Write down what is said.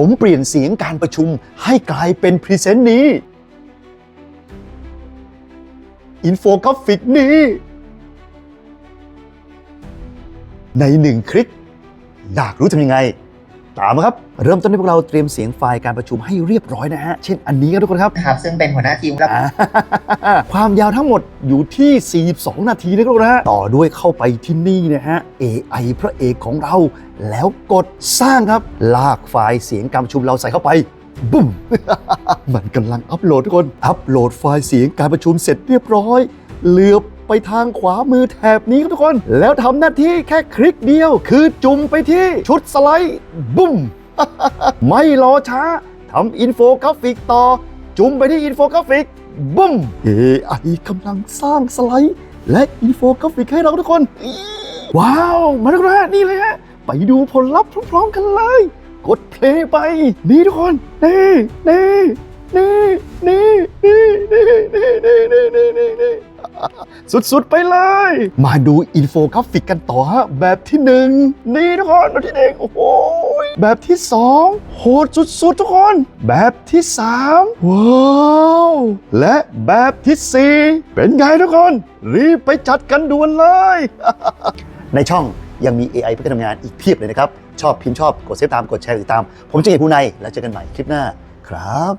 ผมเปลี่ยนเสียงการประชุมให้กลายเป็นพรีเซนต์นี้ อินโฟกราฟิกนี้ ในหนึ่งคลิก อยากรู้ทำยังไง ตามมาครับ เริ่มต้นให้พวกเราเตรียมเสียงไฟล์การประชุมให้เรียบร้อยนะฮะ เช่นอันนี้ครับทุกคนครับ นะครับซึ่งเป็นหัวหน้าทีมรับอ่าความยาวทั้งหมดอยู่ที่ 42 นาทีนะครับนะฮะต่อด้วยเข้าไปที่นี่นะฮะ AI พระเอกของเรา แล้วกดสร้างครับ ลากไฟล์เสียงการประชุมเราใส่เข้าไป บุ้ม มันกำลังอัปโหลดทุกคน อัปโหลดไฟล์เสียงการประชุมเสร็จเรียบร้อย เหลือบ ไปทางขวามือแถบนี้ครับทุกคน แล้วทำหน้าที่แค่คลิกเดียว คือจุ่มไปที่ชุดสไลด์บุ้ม ไม่รอช้าทำอินโฟกราฟิกต่อ จุ่มไปที่อินโฟกราฟิกบุ้ม AI กำลังสร้างสไลด์ และอินโฟกราฟิกให้เราทุกคน ว้าว มาแล้วนะนี่เลยฮะไปดูผลลัพธ์พร้อมๆกันเลย กดเพลย์ไป นี่ทุกคน นี่นี่นี่นี่นี่นี่นี่นี่นี่นี่นี่นี่ สุดๆไปเลย มาดูอินโฟกราฟิกกันต่อฮะ แบบที่หนึ่งนี่ทุกคนแบบที่หนึ่งโอ้โหแบบที่สองโหดสุดๆทุกคน แบบที่สามว้าวและแบบที่สี่เป็นไงทุกคน รีบไปจัดกันด่วนเลย ในช่องยังมี AI เพื่อการทำงานอีกเพียบเลยนะครับ ชอบพิมพ์ชอบกดเซฟตามกดแชร์ติดตาม ผมจะเอกผู้ในแล้วเจอกันใหม่คลิปหน้าครับ